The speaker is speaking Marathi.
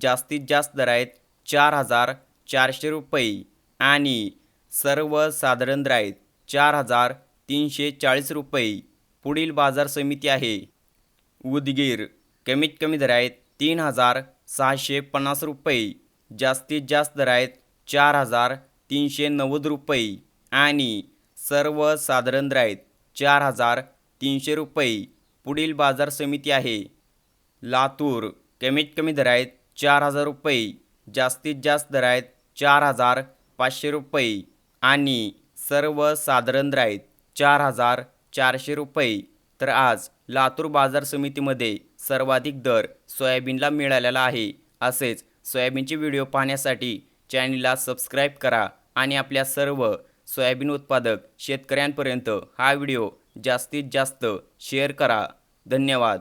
जास्तीत जास्त दर आहेत चार हजार चारशे रुपये आणि सर्वसाधारण दर आहेत चार हजार तीनशे चाळीस रुपये. पुढील बाजार समिती आहे. उदगीर. कमीत कमी दर आहेत तीन हजार सहाशे पन्नास रुपये. जास्तीत जास्त दर आहेत चार हजार तीनशे नव्वद रुपये आणि सर्वसाधारण दर आहेत चार हजार तीनशे रुपये. पुढील बाजार समिती आहे. लातूर. कमीत कमी दर आहेत चार हजार रुपये. जास्तीत जास्त दर आहेत चार हजार पाचशे रुपये. आणि सर्वसाधारण दर आहेत चार हजार चारशे रुपये. तर आज लातूर बाजार समितीमध्ये सर्वाधिक दर सोयाबीनला मिळालेला आहे. असेच सोयाबीनचे व्हिडिओ पाहण्यासाठी चॅनलला सबस्क्राईब करा आणि आपल्या सर्व सोयाबीन उत्पादक शेतकऱ्यांपर्यंत हा व्हिडिओ जास्तीत जास्त शेअर करा. धन्यवाद.